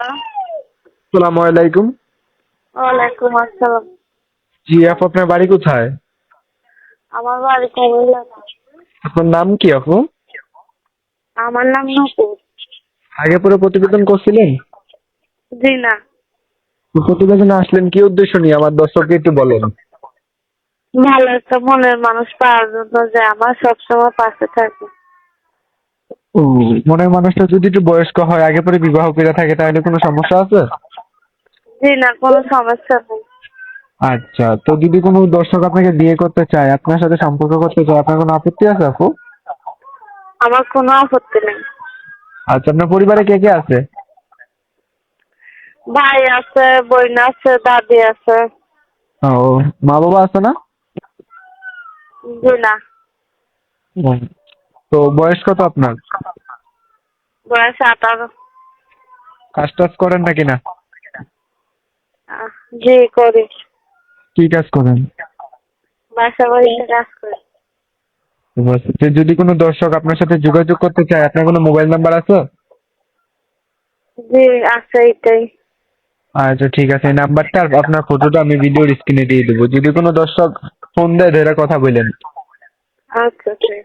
আসসালামু আলাইকুম। ওয়ালাইকুম আসসালাম। জি আপু আপনার বাড়ি কোথায়? আমার বাড়ি কুমিল্লা। আপনার নাম কি আপু? আমার নাম নুপুর। আগে পরে প্রতিবেদন করছিলেন? জি না। প্রতিবেদনে আসলেন কি উদ্দেশ্য নিয়ে? আমার দর্শককে একটু বলেন। ভালো একটা মনের মানুষ পাওয়ার জন্য যে আমার সবসময় পাশে থাকে। ও মনের মানুষটা যদি একটু বয়স্ক হয় আগে পরে বিবাহ করে থাকে তাহলে কোনো সমস্যা আছে? জি না কোনো সমস্যা নেই। আচ্ছা তো যদি কোনো দর্শক আপনাকে বিয়ে করতে চায় আপনার সাথে সম্পর্ক করতে চায় আপনার কোনো আপত্তি আছে আপু? আমার কোনো আপত্তি নেই। আচ্ছা আপনার পরিবারে কে কে আছে? ভাই আছে বোন আছে দাদি আছে। ও মা বাবা আছে না? জি না। তো বয়স কত আপনার? বয়স আঠারো কাজ টাজ করেন নাকি না? জি করি। কি কাজ করেন? বাসা বাড়িতে কাজ করি। যদি কোনো দর্শক আপনার সাথে যোগাযোগ করতে চায় আপনার কোনো মোবাইল নাম্বার আছে? জি আছে এটাই। আচ্ছা ঠিক আছে এই নাম্বারটা আর আপনার ফটোটা আমি ভিডিওর স্ক্রিনে দিয়ে দেবো। যদি কোনো দর্শক ফোন দেয় ধরে কথা বলেন। আচ্ছা ঠিক।